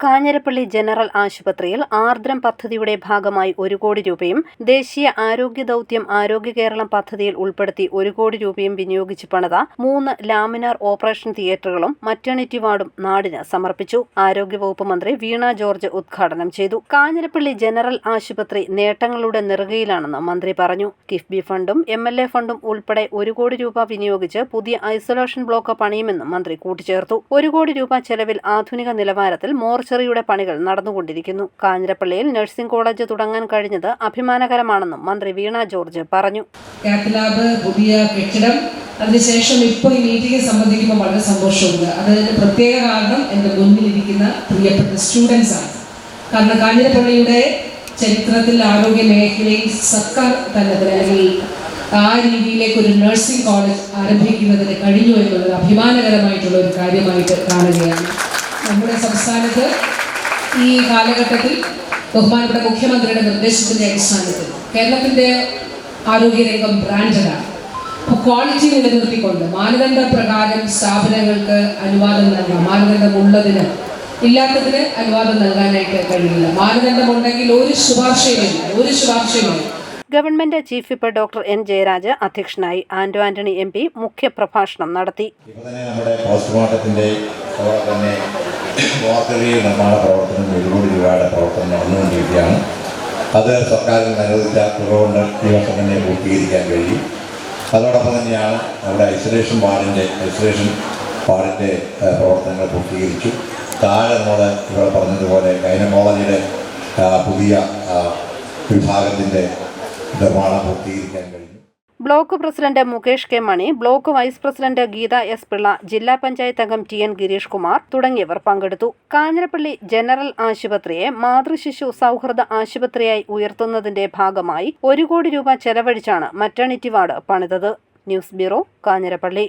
Kanjirappally general ആശുപത്രിയിൽ ആർദ്രം പദ്ധതിയുടെ ഭാഗമായി ഒരു കോടി രൂപയും ദേശീയ ആരോഗ്യ ദൗത്യം ആരോഗ്യ കേരളം പദ്ധതിയിൽ ഉൾപ്പെടുത്തി ഒരു കോടി രൂപയും വിനിയോഗിച്ച് പണിത മൂന്ന് ലാമിനാർ ഓപ്പറേഷൻ തിയേറ്ററുകളും മറ്റേണിറ്റി വാർഡും നാടിന് സമർപ്പിച്ചു. ആരോഗ്യവകുപ്പ് മന്ത്രി വീണ ജോർജ് ഉദ്ഘാടനം ചെയ്തു. കാഞ്ഞിരപ്പള്ളി ജനറൽ ആശുപത്രി നേട്ടങ്ങളുടെ നെറുകയിലാണെന്ന് മന്ത്രി പറഞ്ഞു. കിഫ്ബി ഫണ്ടും എം എൽ എ ഫണ്ടും ഉൾപ്പെടെ ഒരു കോടി രൂപ വിനിയോഗിച്ച് പുതിയ ഐസൊലേഷൻ ബ്ലോക്ക് പണിയുമെന്നും മന്ത്രി കൂട്ടിച്ചേർത്തു. ഒരു കോടി രൂപ ചെലവിൽ ആധുനിക നിലവാരത്തിൽ മോർച്ചറിയുടെ പണികൾ നടന്നുകൊണ്ടിരിക്കുന്നു. കാഞ്ഞിരപ്പള്ളിയിൽ നഴ്സിംഗ് കോളേജ് തുടങ്ങാൻ കഴിഞ്ഞത് അഭിമാനകരമാണെന്നും മന്ത്രി വീണ ജോർജ് പറഞ്ഞു. പുതിയ കെട്ടിടം. അതിനുശേഷം ഇപ്പോൾ ഈ മീറ്റിംഗ് സംബന്ധിക്കുമ്പോൾ വളരെ സന്തോഷമുണ്ട്. അതിന് പ്രത്യേക കാരണം എന്റെ മുന്നിലിരിക്കുന്ന പ്രിയപ്പെട്ട സ്റ്റുഡൻസ് ആണ്. കാരണം കാഞ്ഞിരപ്പള്ളിയുടെ ചരിത്രത്തിൽ ആരോഗ്യ മേഖലയിൽ സർക്കാർ തലത്തിൽ അല്ലെങ്കിൽ ആ രീതിയിലേക്ക് ഒരു നഴ്സിംഗ് കോളേജ് ആരംഭിക്കുന്നതിന് കഴിഞ്ഞു എന്നുള്ളത് അഭിമാനകരമായിട്ടുള്ള ഒരു കാര്യമായിട്ട് കാണുകയാണ്. നമ്മുടെ സംസ്ഥാനത്ത് ഈ കാലഘട്ടത്തിൽ ബഹുമാനപ്പെട്ട മുഖ്യമന്ത്രിയുടെ നിർദ്ദേശത്തിന്റെ അടിസ്ഥാനത്തിൽ കേരളത്തിന്റെ ആരോഗ്യരംഗം ബ്രാൻഡഡാണ്. അപ്പോൾ ക്വാളിറ്റി നിലനിർത്തിക്കൊണ്ട് മാനദണ്ഡ പ്രകാരം സ്ഥാപനങ്ങൾക്ക് അനുവാദം നൽകാം മാനദണ്ഡമുള്ളതിന് ഇല്ലാത്തതിന് അനുവാദം നൽകാനായിട്ട് കഴിയില്ല. മാനദണ്ഡമുണ്ടെങ്കിൽ ഒരു ശുപാർശയുമില്ല. ഒരു ശുപാർശയുമില്ല. Government chief whip doctor N Jayaraj അധ്യക്ഷനായി ആന്റോ ആന്റണി എം പി മുഖ്യപ്രഭാഷണം നടത്തി. ഇപ്പോൾ തന്നെ മോർച്ചറി നിർമ്മാണ പ്രവർത്തനം ഒരു രൂപയുടെ പ്രവർത്തനം നടന്നുകൊണ്ടിരിക്കുകയാണ് അത് സർക്കാരിൽ അനുവദിച്ച തുക കൊണ്ട് ഈ വർഷം തന്നെ പൂർത്തീകരിക്കാൻ കഴിയും. അതോടൊപ്പം തന്നെയാണ് അവിടെ ഐസൊലേഷൻ വാർഡിന്റെ ഐസൊലേഷൻ വാർഡിന്റെ പ്രവർത്തനങ്ങൾ പൂർത്തീകരിച്ചു. താഴെ നമ്മൾ ഇവിടെ പറഞ്ഞതുപോലെ ഗൈനക്കോളജിയുടെ ആ, പുതിയ വിഭാഗത്തിന്റെ നിർമ്മാണം പൂർത്തീകരിക്കാൻ കഴിഞ്ഞു block president Mukesh K Mani block vice president Geetha S Pillai ജില്ലാ പഞ്ചായത്ത് അംഗം ടി എൻ ഗിരീഷ് കുമാർ തുടങ്ങിയവർ പങ്കെടുത്തു. കാഞ്ഞിരപ്പള്ളി ജനറൽ ആശുപത്രിയെ മാതൃശിശു സൗഹൃദ ആശുപത്രിയായി ഉയർത്തുന്നതിന്റെ ഭാഗമായി ഒരു കോടി രൂപ ചെലവഴിച്ചാണ് മറ്റേണിറ്റി വാർഡ് പണിതത്. News bureau Kanjirappally.